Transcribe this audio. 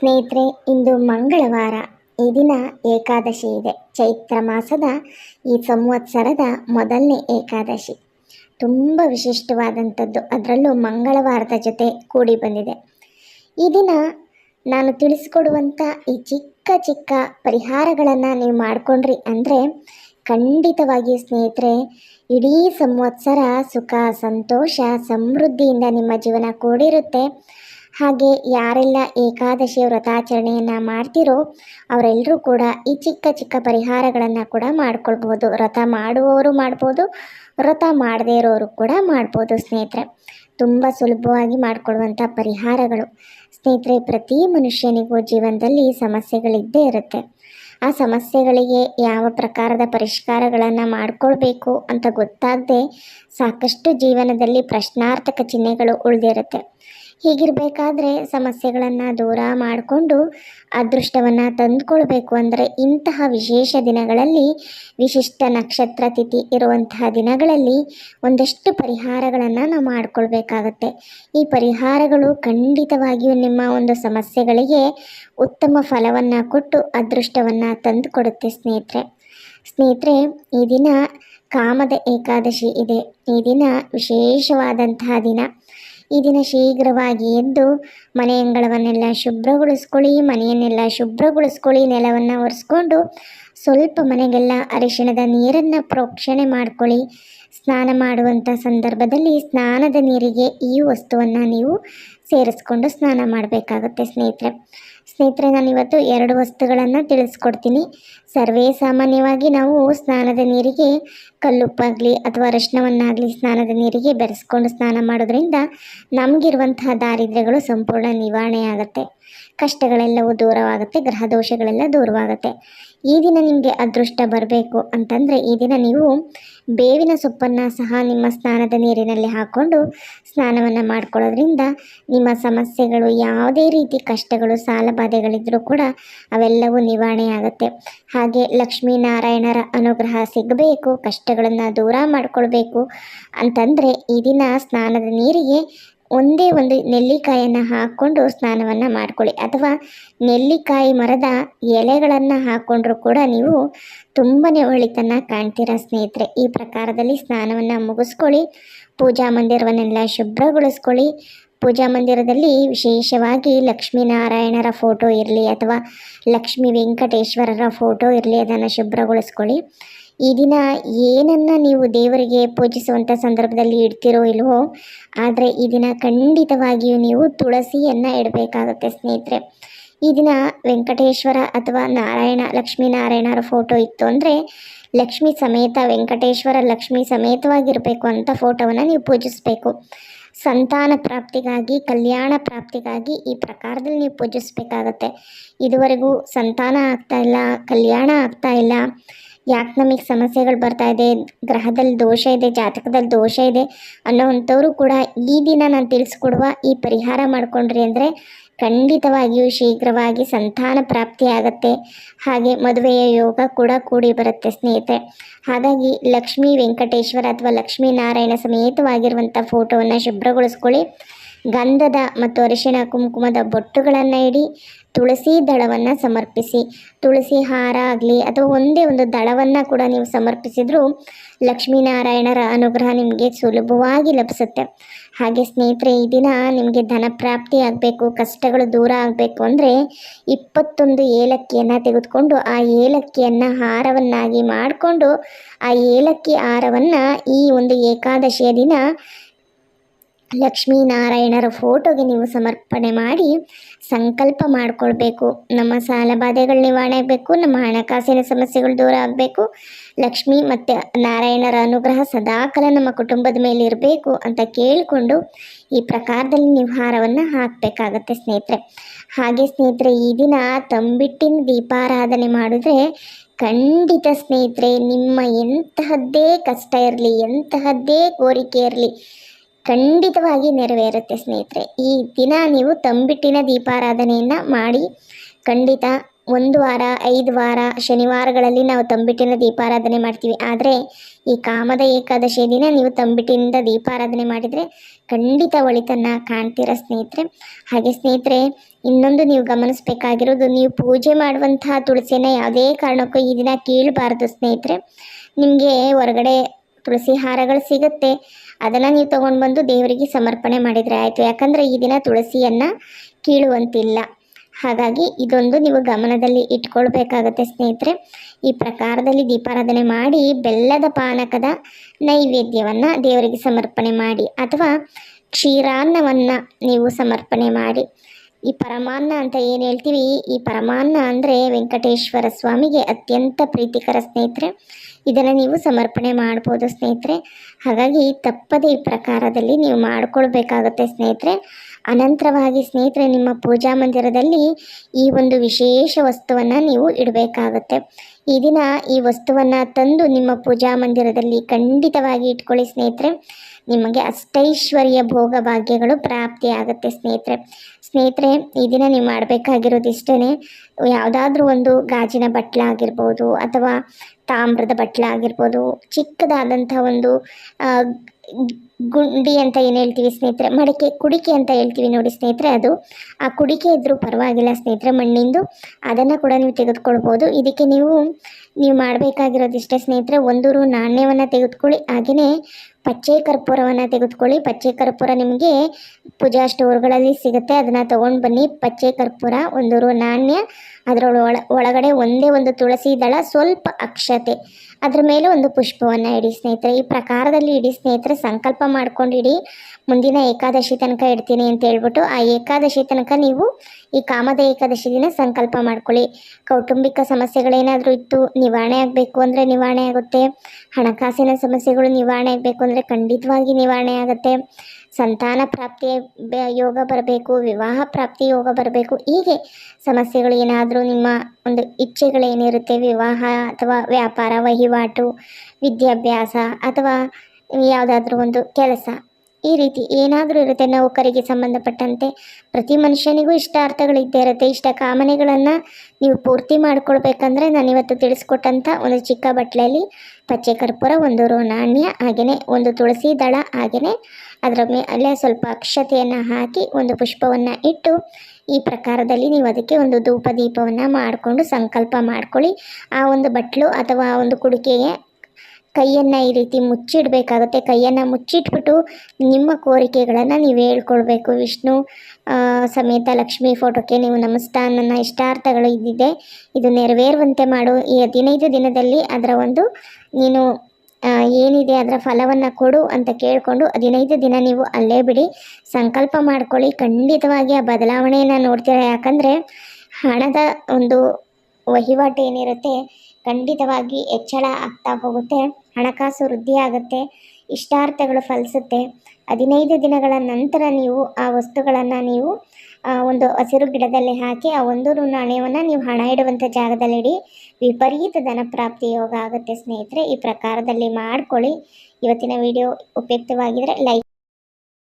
ಸ್ನೇಹಿತರೆ, ಇಂದು ಮಂಗಳವಾರ. ಈ ದಿನ ಏಕಾದಶಿ ಇದೆ. ಚೈತ್ರ ಮಾಸದ ಈ ಸಂವತ್ಸರದ ಮೊದಲನೇ ಏಕಾದಶಿ. ತುಂಬ ವಿಶಿಷ್ಟವಾದಂಥದ್ದು. ಅದರಲ್ಲೂ ಮಂಗಳವಾರದ ಜೊತೆ ಕೂಡಿ ಬಂದಿದೆ. ಈ ದಿನ ನಾನು ತಿಳಿಸ್ಕೊಡುವಂಥ ಈ ಚಿಕ್ಕ ಚಿಕ್ಕ ಪರಿಹಾರಗಳನ್ನು ನೀವು ಮಾಡಿಕೊಂಡ್ರಿ ಅಂದರೆ ಖಂಡಿತವಾಗಿ ಸ್ನೇಹಿತರೆ, ಇಡೀ ಸಂವತ್ಸರ ಸುಖ, ಸಂತೋಷ, ಸಮೃದ್ಧಿಯಿಂದ ನಿಮ್ಮ ಜೀವನ ಕೂಡಿರುತ್ತೆ. ಹಾಗೆ ಯಾರೆಲ್ಲ ಏಕಾದಶಿ ವ್ರತಾಚರಣೆಯನ್ನು ಮಾಡ್ತಿರೋ ಅವರೆಲ್ಲರೂ ಕೂಡ ಈ ಚಿಕ್ಕ ಚಿಕ್ಕ ಪರಿಹಾರಗಳನ್ನು ಕೂಡ ಮಾಡ್ಕೊಳ್ಬೋದು ವ್ರತ ಮಾಡುವವರು ಮಾಡ್ಬೋದು, ವ್ರತ ಮಾಡದೇ ಇರೋರು ಕೂಡ ಮಾಡ್ಬೋದು ಸ್ನೇಹಿತರೆ. ತುಂಬ ಸುಲಭವಾಗಿ ಮಾಡಿಕೊಳ್ಳುವಂಥ ಪರಿಹಾರಗಳು. ಸ್ನೇಹಿತರೆ, ಪ್ರತಿ ಮನುಷ್ಯನಿಗೂ ಜೀವನದಲ್ಲಿ ಸಮಸ್ಯೆಗಳಿದ್ದೇ ಇರುತ್ತೆ. ಆ ಸಮಸ್ಯೆಗಳಿಗೆ ಯಾವ ಪ್ರಕಾರದ ಪರಿಷ್ಕಾರಗಳನ್ನು ಮಾಡಿಕೊಳ್ಬೇಕು ಅಂತ ಗೊತ್ತಾಗದೆ ಸಾಕಷ್ಟು ಜೀವನದಲ್ಲಿ ಪ್ರಶ್ನಾರ್ಥಕ ಚಿಹ್ನೆಗಳು ಉಳಿದಿರುತ್ತೆ. ಹೀಗಿರಬೇಕಾದ್ರೆ ಸಮಸ್ಯೆಗಳನ್ನು ದೂರ ಮಾಡಿಕೊಂಡು ಅದೃಷ್ಟವನ್ನು ತಂದುಕೊಳ್ಬೇಕು. ಅಂದರೆ ಇಂತಹ ವಿಶೇಷ ದಿನಗಳಲ್ಲಿ, ವಿಶಿಷ್ಟ ನಕ್ಷತ್ರ ತಿಥಿ ಇರುವಂತಹ ದಿನಗಳಲ್ಲಿ ಒಂದಷ್ಟು ಪರಿಹಾರಗಳನ್ನು ನಾವು ಮಾಡಿಕೊಳ್ಬೇಕಾಗತ್ತೆ. ಈ ಪರಿಹಾರಗಳು ಖಂಡಿತವಾಗಿಯೂ ನಿಮ್ಮ ಒಂದು ಸಮಸ್ಯೆಗಳಿಗೆ ಉತ್ತಮ ಫಲವನ್ನು ಕೊಟ್ಟು ಅದೃಷ್ಟವನ್ನು ತಂದುಕೊಡುತ್ತೆ ಸ್ನೇಹಿತರೆ. ಸ್ನೇಹಿತರೆ, ಈ ದಿನ ಕಾಮದ ಏಕಾದಶಿ ಇದೆ. ಈ ದಿನ ವಿಶೇಷವಾದಂತಹ ದಿನ. ಈ ದಿನ ಶೀಘ್ರವಾಗಿ ಎದ್ದು ಮನೆ ಅಂಗಳವನ್ನೆಲ್ಲ ಶುಭ್ರಗೊಳಿಸ್ಕೊಳ್ಳಿ, ಮನೆಯನ್ನೆಲ್ಲ ಶುಭ್ರಗೊಳಿಸ್ಕೊಳ್ಳಿ, ನೆಲವನ್ನು ಒರೆಸ್ಕೊಂಡು ಸ್ವಲ್ಪ ಮನೆಗೆಲ್ಲ ಅರಿಶಿಣದ ನೀರನ್ನು ಪ್ರೋಕ್ಷಣೆ ಮಾಡ್ಕೊಳ್ಳಿ. ಸ್ನಾನ ಮಾಡುವಂಥ ಸಂದರ್ಭದಲ್ಲಿ ಸ್ನಾನದ ನೀರಿಗೆ ಈ ವಸ್ತುವನ್ನು ನೀವು ಸೇರಿಸ್ಕೊಂಡು ಸ್ನಾನ ಮಾಡಬೇಕಾಗುತ್ತೆ ಸ್ನೇಹಿತರೆ. ಸ್ನೇಹಿತರೆ, ನಾನಿವತ್ತು ಎರಡು ವಸ್ತುಗಳನ್ನು ತಿಳಿಸ್ಕೊಡ್ತೀನಿ. ಸರ್ವೇ ಸಾಮಾನ್ಯವಾಗಿ ನಾವು ಸ್ನಾನದ ನೀರಿಗೆ, ಕಲ್ಲುಪ್ಪಾಗಲಿ ಅಥವಾ ಅರಿಶಿನವನ್ನಾಗಲಿ ಸ್ನಾನದ ನೀರಿಗೆ ಬೆರೆಸ್ಕೊಂಡು ಸ್ನಾನ ಮಾಡೋದ್ರಿಂದ ನಮಗಿರುವಂತಹ ದಾರಿದ್ರ್ಯಗಳು ಸಂಪೂರ್ಣ ನಿವಾರಣೆ ಆಗುತ್ತೆ ಕಷ್ಟಗಳೆಲ್ಲವೂ ದೂರವಾಗುತ್ತೆ ಗ್ರಹ ದೋಷಗಳೆಲ್ಲ ದೂರವಾಗುತ್ತೆ. ಈ ದಿನ ನಿಮಗೆ ಅದೃಷ್ಟ ಬರಬೇಕು ಅಂತಂದರೆ ಈ ದಿನ ನೀವು ಬೇವಿನ ಸೊಪ್ಪನ್ನು ಸಹ ನಿಮ್ಮ ಸ್ನಾನದ ನೀರಿನಲ್ಲಿ ಹಾಕ್ಕೊಂಡು ಸ್ನಾನವನ್ನು ಮಾಡ್ಕೊಳ್ಳೋದ್ರಿಂದ ನಿಮ್ಮ ಸಮಸ್ಯೆಗಳು ಯಾವುದೇ ರೀತಿ ಕಷ್ಟಗಳು ಸಾಲ ಬಾಧೆಗಳಿದ್ದರೂ ಕೂಡ ಅವೆಲ್ಲವೂ ನಿವಾರಣೆ ಆಗುತ್ತೆ ಹಾಗೆ ಲಕ್ಷ್ಮೀನಾರಾಯಣರ ಅನುಗ್ರಹ ಸಿಗಬೇಕು, ಕಷ್ಟಗಳನ್ನು ದೂರ ಮಾಡಿಕೊಳ್ಬೇಕು ಅಂತಂದರೆ ಈ ದಿನ ಸ್ನಾನದ ನೀರಿಗೆ ಒಂದೇ ಒಂದು ನೆಲ್ಲಿಕಾಯನ್ನು ಹಾಕ್ಕೊಂಡು ಸ್ನಾನವನ್ನು ಮಾಡ್ಕೊಳ್ಳಿ. ಅಥವಾ ನೆಲ್ಲಿಕಾಯಿ ಮರದ ಎಲೆಗಳನ್ನು ಹಾಕ್ಕೊಂಡ್ರೂ ಕೂಡ ನೀವು ತುಂಬನೇ ಒಳಿತನ್ನು ಕಾಣ್ತೀರಾ ಸ್ನೇಹಿತರೆ. ಈ ಪ್ರಕಾರದಲ್ಲಿ ಸ್ನಾನವನ್ನು ಮುಗಿಸ್ಕೊಳ್ಳಿ, ಪೂಜಾ ಮಂದಿರವನ್ನೆಲ್ಲ ಶುಭ್ರಗೊಳಿಸ್ಕೊಳ್ಳಿ. ಪೂಜಾ ಮಂದಿರದಲ್ಲಿ ವಿಶೇಷವಾಗಿ ಲಕ್ಷ್ಮೀನಾರಾಯಣರ ಫೋಟೋ ಇರಲಿ ಅಥವಾ ಲಕ್ಷ್ಮೀ ವೆಂಕಟೇಶ್ವರರ ಫೋಟೋ ಇರಲಿ, ಅದನ್ನು ಶುಭ್ರಗೊಳಿಸ್ಕೊಳ್ಳಿ. ಈ ದಿನ ಏನನ್ನು ನೀವು ದೇವರಿಗೆ ಪೂಜಿಸುವಂಥ ಸಂದರ್ಭದಲ್ಲಿ ಇಡ್ತಿರೋ ಇಲ್ವೋ, ಆದರೆ ಈ ದಿನ ಖಂಡಿತವಾಗಿಯೂ ನೀವು ತುಳಸಿಯನ್ನು ಇಡಬೇಕಾಗುತ್ತೆ ಸ್ನೇಹಿತರೆ. ಈ ದಿನ ವೆಂಕಟೇಶ್ವರ ಅಥವಾ ನಾರಾಯಣ, ಲಕ್ಷ್ಮೀನಾರಾಯಣರ ಫೋಟೋ ಇತ್ತು ಅಂದರೆ ಲಕ್ಷ್ಮೀ ಸಮೇತ, ವೆಂಕಟೇಶ್ವರ ಲಕ್ಷ್ಮೀ ಸಮೇತವಾಗಿರಬೇಕು ಅಂತ ಫೋಟೋವನ್ನು ನೀವು ಪೂಜಿಸಬೇಕು. ಸಂತಾನ ಪ್ರಾಪ್ತಿಗಾಗಿ, ಕಲ್ಯಾಣ ಪ್ರಾಪ್ತಿಗಾಗಿ ಈ ಪ್ರಕಾರದಲ್ಲಿ ನೀವು ಪೂಜಿಸಬೇಕಾಗತ್ತೆ. ಇದುವರೆಗೂ ಸಂತಾನ ಆಗ್ತಾ ಇಲ್ಲ, ಕಲ್ಯಾಣ ಆಗ್ತಾ ಇಲ್ಲ ಯಾಕೆ ನಮಗೆ ಸಮಸ್ಯೆಗಳು ಬರ್ತಾ ಇದೆ? ಗ್ರಹದಲ್ಲಿ ದೋಷ ಇದೆ ಜಾತಕದಲ್ಲಿ ದೋಷ ಇದೆ ಅನ್ನೋವಂಥವ್ರು ಕೂಡ ಈ ದಿನ ನಾನು ತಿಳಿಸ್ಕೊಡುವ ಈ ಪರಿಹಾರ ಮಾಡಿಕೊಂಡ್ರಿ ಅಂದರೆ ಖಂಡಿತವಾಗಿಯೂ ಶೀಘ್ರವಾಗಿ ಸಂತಾನ ಪ್ರಾಪ್ತಿ ಆಗತ್ತೆ. ಹಾಗೆ ಮದುವೆಯ ಯೋಗ ಕೂಡ ಕೂಡಿ ಬರುತ್ತೆ ಸ್ನೇಹಿತರೆ. ಹಾಗಾಗಿ ಲಕ್ಷ್ಮೀ ವೆಂಕಟೇಶ್ವರ ಅಥವಾ ಲಕ್ಷ್ಮೀನಾರಾಯಣ ಸಮೇತವಾಗಿರುವಂಥ ಫೋಟೋವನ್ನು ಶುಭ್ರಗೊಳಿಸ್ಕೊಳ್ಳಿ. ಗಂಧದ ಮತ್ತು ಅರಿಶಿಣ ಕುಂಕುಮದ ಬೊಟ್ಟುಗಳನ್ನು ಇಡಿ ತುಳಸಿ ದಳವನ್ನು ಸಮರ್ಪಿಸಿ. ತುಳಸಿ ಹಾರ ಆಗಲಿ ಅಥವಾ ಒಂದೇ ಒಂದು ದಳವನ್ನು ಕೂಡ ನೀವು ಸಮರ್ಪಿಸಿದರೂ ಲಕ್ಷ್ಮೀನಾರಾಯಣರ ಅನುಗ್ರಹ ನಿಮಗೆ ಸುಲಭವಾಗಿ ಲಭಿಸುತ್ತೆ. ಹಾಗೆ ಸ್ನೇಹಿತರೆ, ಈ ದಿನ ನಿಮಗೆ ಧನ ಪ್ರಾಪ್ತಿ ಆಗಬೇಕು, ಕಷ್ಟಗಳು ದೂರ ಆಗಬೇಕು ಅಂದರೆ ಇಪ್ಪತ್ತೊಂದು ಏಲಕ್ಕಿಯನ್ನು ತೆಗೆದುಕೊಂಡು ಆ ಏಲಕ್ಕಿಯನ್ನು ಹಾರವನ್ನಾಗಿ ಮಾಡಿಕೊಂಡು ಆ ಏಲಕ್ಕಿ ಹಾರವನ್ನು ಈ ಒಂದು ಏಕಾದಶಿಯ ದಿನ ಲಕ್ಷ್ಮೀನಾರಾಯಣರ ಫೋಟೋಗೆ ನೀವು ಸಮರ್ಪಣೆ ಮಾಡಿ ಸಂಕಲ್ಪ ಮಾಡಿಕೊಳ್ಬೇಕು. ನಮ್ಮ ಸಾಲ ಬಾಧೆಗಳು ನಿವಾರಣೆ ಆಗಬೇಕು, ನಮ್ಮ ಹಣಕಾಸಿನ ಸಮಸ್ಯೆಗಳು ದೂರ ಆಗಬೇಕು. ಲಕ್ಷ್ಮಿ ಮತ್ತು ನಾರಾಯಣರ ಅನುಗ್ರಹ ಸದಾಕಾಲ ನಮ್ಮ ಕುಟುಂಬದ ಮೇಲೆ ಇರಬೇಕು ಅಂತ ಕೇಳಿಕೊಂಡು ಈ ಪ್ರಕಾರದಲ್ಲಿ ನೀವು ಹಾರವನ್ನು ಹಾಕಬೇಕಾಗತ್ತೆ ಸ್ನೇಹಿತರೆ. ಹಾಗೆ ಸ್ನೇಹಿತರೆ, ಈ ದಿನ ತಂಬಿಟ್ಟಿನ ದೀಪಾರಾಧನೆ ಮಾಡಿದ್ರೆ ಖಂಡಿತ ಸ್ನೇಹಿತರೆ, ನಿಮ್ಮ ಎಂತಹದ್ದೇ ಕಷ್ಟ ಇರಲಿ, ಎಂತಹದ್ದೇ ಕೋರಿಕೆ ಇರಲಿ ಖಂಡಿತವಾಗಿ ನೆರವೇರುತ್ತೆ ಸ್ನೇಹಿತರೆ. ಈ ದಿನ ನೀವು ತಂಬಿಟ್ಟಿನ ದೀಪಾರಾಧನೆಯನ್ನು ಮಾಡಿ, ಖಂಡಿತ ಒಂದು ವಾರ, ಐದು ವಾರ, ಶನಿವಾರಗಳಲ್ಲಿ ನಾವು ತಂಬಿಟ್ಟಿನ ದೀಪಾರಾಧನೆ ಮಾಡ್ತೀವಿ. ಆದರೆ ಈ ಕಾಮದ ಏಕಾದಶಿ ದಿನ ನೀವು ತಂಬಿಟ್ಟಿನಿಂದ ದೀಪಾರಾಧನೆ ಮಾಡಿದರೆ ಖಂಡಿತ ಒಳಿತನ್ನು ಕಾಣ್ತೀರ ಸ್ನೇಹಿತರೆ. ಹಾಗೆ ಸ್ನೇಹಿತರೆ, ಇನ್ನೊಂದು ನೀವು ಗಮನಿಸಬೇಕಾಗಿರೋದು, ನೀವು ಪೂಜೆ ಮಾಡುವಂತಹ ತುಳಸಿನ ಯಾವುದೇ ಕಾರಣಕ್ಕೂ ಈ ದಿನ ಕೀಳಬಾರ್ದು ಸ್ನೇಹಿತರೆ. ನಿಮಗೆ ಹೊರಗಡೆ ತುಳಸಿ ಹಾರಗಳು ಸಿಗುತ್ತೆ. ಅದನ್ನು ನೀವು ತೊಗೊಂಡು ಬಂದು ದೇವರಿಗೆ ಸಮರ್ಪಣೆ ಮಾಡಿದರೆ ಆಯಿತು. ಯಾಕಂದರೆ ಈ ದಿನ ತುಳಸಿಯನ್ನು ಕೀಳುವಂತಿಲ್ಲ. ಹಾಗಾಗಿ ಇದೊಂದು ನೀವು ಗಮನದಲ್ಲಿ ಇಟ್ಕೊಳ್ಬೇಕಾಗತ್ತೆ ಸ್ನೇಹಿತರೆ. ಈ ಪ್ರಕಾರದಲ್ಲಿ ದೀಪಾರಾಧನೆ ಮಾಡಿ ಬೆಲ್ಲದ ಪಾನಕದ ನೈವೇದ್ಯವನ್ನು ದೇವರಿಗೆ ಸಮರ್ಪಣೆ ಮಾಡಿ ಅಥವಾ ಕ್ಷೀರಾನ್ನವನ್ನು ನೀವು ಸಮರ್ಪಣೆ ಮಾಡಿ. ಈ ಪರಮಾನ್ನ ಅಂತ ಏನು ಹೇಳ್ತೀವಿ? ಈ ಪರಮಾನ್ನ ಅಂದರೆ ವೆಂಕಟೇಶ್ವರ ಸ್ವಾಮಿಗೆ ಅತ್ಯಂತ ಪ್ರೀತಿಕರ ಸ್ನೇಹಿತರೆ. ಇದನ್ನು ನೀವು ಸಮರ್ಪಣೆ ಮಾಡ್ಬೋದು ಸ್ನೇಹಿತರೆ. ಹಾಗಾಗಿ ತಪ್ಪದೆ ಈ ಪ್ರಕಾರದಲ್ಲಿ ನೀವು ಮಾಡಿಕೊಳ್ಬೇಕಾಗತ್ತೆ ಸ್ನೇಹಿತರೆ. ಅನಂತರವಾಗಿ ಸ್ನೇಹಿತರೆ, ನಿಮ್ಮ ಪೂಜಾ ಮಂದಿರದಲ್ಲಿ ಈ ಒಂದು ವಿಶೇಷ ವಸ್ತುವನ್ನು ನೀವು ಇಡಬೇಕಾಗತ್ತೆ. ಈ ದಿನ ಈ ವಸ್ತುವನ್ನು ತಂದು ನಿಮ್ಮ ಪೂಜಾ ಮಂದಿರದಲ್ಲಿ ಖಂಡಿತವಾಗಿ ಇಟ್ಕೊಳ್ಳಿ ಸ್ನೇಹಿತರೆ. ನಿಮಗೆ ಅಷ್ಟೈಶ್ವರ್ಯ ಭೋಗ ಭಾಗ್ಯಗಳು ಪ್ರಾಪ್ತಿಯಾಗುತ್ತೆ ಸ್ನೇಹಿತರೆ. ಸ್ನೇಹಿತರೆ, ಈ ದಿನ ನೀವು ಮಾಡಬೇಕಾಗಿರೋದು ಇಷ್ಟೇ ಯಾವುದಾದ್ರೂ ಒಂದು ಗಾಜಿನ ಬಟ್ಲ ಆಗಿರ್ಬೋದು ಅಥವಾ ತಾಮ್ರದ ಬಟ್ಲ ಆಗಿರ್ಬೋದು, ಚಿಕ್ಕದಾದಂಥ ಒಂದು ಗುಂಡಿ ಅಂತ ಏನು ಹೇಳ್ತೀವಿ ಸ್ನೇಹಿತರೆ? ಮಡಿಕೆ, ಕುಡಿಕೆ ಅಂತ ಹೇಳ್ತೀವಿ ನೋಡಿ ಸ್ನೇಹಿತರೆ ಅದು. ಆ ಕುಡಿಕೆ ಇದ್ದರೂ ಪರವಾಗಿಲ್ಲ ಸ್ನೇಹಿತರೆ ಮಣ್ಣಿಂದು. ಅದನ್ನು ಕೂಡ ನೀವು ತೆಗೆದುಕೊಳ್ಬೋದು. ಇದಕ್ಕೆ ನೀವು ನೀವು ಮಾಡಬೇಕಾಗಿರೋದಿಷ್ಟೇ ಸ್ನೇಹಿತರೆ ಒಂದೂರು ನಾಣ್ಯವನ್ನು ತೆಗೆದುಕೊಳ್ಳಿ ಹಾಗೆಯೇ ಪಚ್ಚೆ ಕರ್ಪೂರವನ್ನು ತೆಗೆದುಕೊಳ್ಳಿ. ಪಚ್ಚೆ ಕರ್ಪೂರ ನಿಮಗೆ ಪೂಜಾ ಸ್ಟೋರ್ಗಳಲ್ಲಿ ಸಿಗುತ್ತೆ. ಅದನ್ನು ತೊಗೊಂಡು ಬನ್ನಿ. ಪಚ್ಚೆ ಕರ್ಪೂರ ಒಂದೂರು ನಾಣ್ಯ. ಅದರೊಳ ಒಳ ಒಳಗಡೆ ಒಂದೇ ಒಂದು ತುಳಸಿ ದಳ, ಸ್ವಲ್ಪ ಅಕ್ಷತೆ. ಅದ್ರ ಮೇಲೆ ಒಂದು ಪುಷ್ಪವನ್ನು ಇಡಿ ಸ್ನೇಹಿತರೆ. ಈ ಪ್ರಕಾರದಲ್ಲಿ ಇಡಿ ಸ್ನೇಹಿತರೆ, ಸಂಕಲ್ಪ ಮಾಡ್ಕೊಂಡಿಡಿ ಮುಂದಿನ ಏಕಾದಶಿ ತನಕ ಇಡ್ತೀನಿ ಅಂತ ಹೇಳ್ಬಿಟ್ಟು ಆ ಏಕಾದಶಿ ತನಕ ನೀವು ಈ ಕಾಮದ ಏಕಾದಶಿ ದಿನ ಸಂಕಲ್ಪ ಮಾಡ್ಕೊಳ್ಳಿ. ಕೌಟುಂಬಿಕ ಸಮಸ್ಯೆಗಳೇನಾದರೂ ಇತ್ತು, ನಿವಾರಣೆ ಆಗಬೇಕು ಅಂದರೆ ನಿವಾರಣೆ ಆಗುತ್ತೆ. ಹಣಕಾಸಿನ ಸಮಸ್ಯೆಗಳು ನಿವಾರಣೆ ಆಗಬೇಕು ಅಂದರೆ ಖಂಡಿತವಾಗಿ ನಿವಾರಣೆ ಆಗುತ್ತೆ. ಸಂತಾನ ಪ್ರಾಪ್ತಿಯ ಯೋಗ ಬರಬೇಕು, ವಿವಾಹ ಪ್ರಾಪ್ತಿ ಯೋಗ ಬರಬೇಕು, ಹೀಗೆ ಸಮಸ್ಯೆಗಳು ಏನಾದರೂ ನಿಮ್ಮ ಒಂದು ಇಚ್ಛೆಗಳೇನಿರುತ್ತೆ ವಿವಾಹ ಅಥವಾ ವ್ಯಾಪಾರ, ವಹಿವಾಟು, ವಿದ್ಯಾಭ್ಯಾಸ ಅಥವಾ ಯಾವುದಾದ್ರೂ ಒಂದು ಕೆಲಸ. ಈ ರೀತಿ ಏನಾದರೂ ಇರುತ್ತೆ ನೌಕರಿಗೆ ಸಂಬಂಧಪಟ್ಟಂತೆ. ಪ್ರತಿ ಮನುಷ್ಯನಿಗೂ ಇಷ್ಟಾರ್ಥಗಳಿದ್ದೇ ಇರುತ್ತೆ. ಇಷ್ಟ ಕಾಮನೆಗಳನ್ನು ನೀವು ಪೂರ್ತಿ ಮಾಡಿಕೊಳ್ಬೇಕಂದ್ರೆ ನಾನು ಇವತ್ತು ತಿಳಿಸ್ಕೊಟ್ಟಂಥ ಒಂದು ಚಿಕ್ಕ ಬಟ್ಲೆಯಲ್ಲಿ ಪಚ್ಚೆ ಕರ್ಪೂರ, ಒಂದು ರೋ ನಾಣ್ಯ ಹಾಗೆಯೇ ಒಂದು ತುಳಸಿ ದಳ, ಹಾಗೆಯೇ ಅದರ ಮೇಲೆ ಸ್ವಲ್ಪ ಅಕ್ಷತೆಯನ್ನು ಹಾಕಿ ಒಂದು ಪುಷ್ಪವನ್ನು ಇಟ್ಟು ಈ ಪ್ರಕಾರದಲ್ಲಿ ನೀವು ಅದಕ್ಕೆ ಒಂದು ಧೂಪ ದೀಪವನ್ನು ಮಾಡಿಕೊಂಡು ಸಂಕಲ್ಪ ಮಾಡ್ಕೊಳ್ಳಿ. ಆ ಒಂದು ಬಟ್ಲು ಅಥವಾ ಆ ಒಂದು ಕುಡಿಕೆಗೆ ಕೈಯನ್ನು ಈ ರೀತಿ ಮುಚ್ಚಿಡಬೇಕಾಗುತ್ತೆ. ಕೈಯನ್ನು ಮುಚ್ಚಿಟ್ಬಿಟ್ಟು ನಿಮ್ಮ ಕೋರಿಕೆಗಳನ್ನು ನೀವು ಹೇಳ್ಕೊಳ್ಬೇಕು. ವಿಷ್ಣು ಸಮೇತ ಲಕ್ಷ್ಮೀ ಫೋಟೋಕ್ಕೆ ನೀವು ನಮಸ್ತಾ ನನ್ನ ಇಷ್ಟಾರ್ಥಗಳು ಇದ್ದಿದೆ ಇದು ನೆರವೇರುವಂತೆ ಮಾಡು. ಈ ಹದಿನೈದು ದಿನದಲ್ಲಿ ಅದರ ಒಂದು ನೀನು ಏನಿದೆ ಅದರ ಫಲವನ್ನು ಕೊಡು ಅಂತ ಕೇಳಿಕೊಂಡು ಹದಿನೈದು ದಿನ ನೀವು ಅಲ್ಲೇ ಬಿಡಿ. ಸಂಕಲ್ಪ ಮಾಡ್ಕೊಳ್ಳಿ. ಖಂಡಿತವಾಗಿ ಆ ಬದಲಾವಣೆಯನ್ನು ನೋಡ್ತೀರ? ಯಾಕಂದರೆ ಹಣದ ಒಂದು ವಹಿವಾಟು ಏನಿರುತ್ತೆ ಖಂಡಿತವಾಗಿ ಹೆಚ್ಚಳ ಆಗ್ತಾ ಹೋಗುತ್ತೆ, ಹಣಕಾಸು ವೃದ್ಧಿ ಆಗುತ್ತೆ, ಇಷ್ಟಾರ್ಥಗಳು ಫಲಿಸುತ್ತೆ. ಹದಿನೈದು ದಿನಗಳ ನಂತರ ನೀವು ಆ ವಸ್ತುಗಳನ್ನು ನೀವು ಒಂದು ಹಸಿರು ಗಿಡದಲ್ಲಿ ಹಾಕಿ ಆ ಒಂದು ನಾಣ್ಯವನ್ನು ನೀವು ಹಣ ಇಡುವಂಥ ಜಾಗದಲ್ಲಿಡಿ. ವಿಪರೀತ ಧನ ಪ್ರಾಪ್ತಿ ಯೋಗ ಆಗುತ್ತೆ ಸ್ನೇಹಿತರೆ. ಈ ಪ್ರಕಾರದಲ್ಲಿ ಮಾಡ್ಕೊಳ್ಳಿ. ಇವತ್ತಿನ ವಿಡಿಯೋ ಉಪಯುಕ್ತವಾಗಿದ್ದರೆ ಲೈಕ್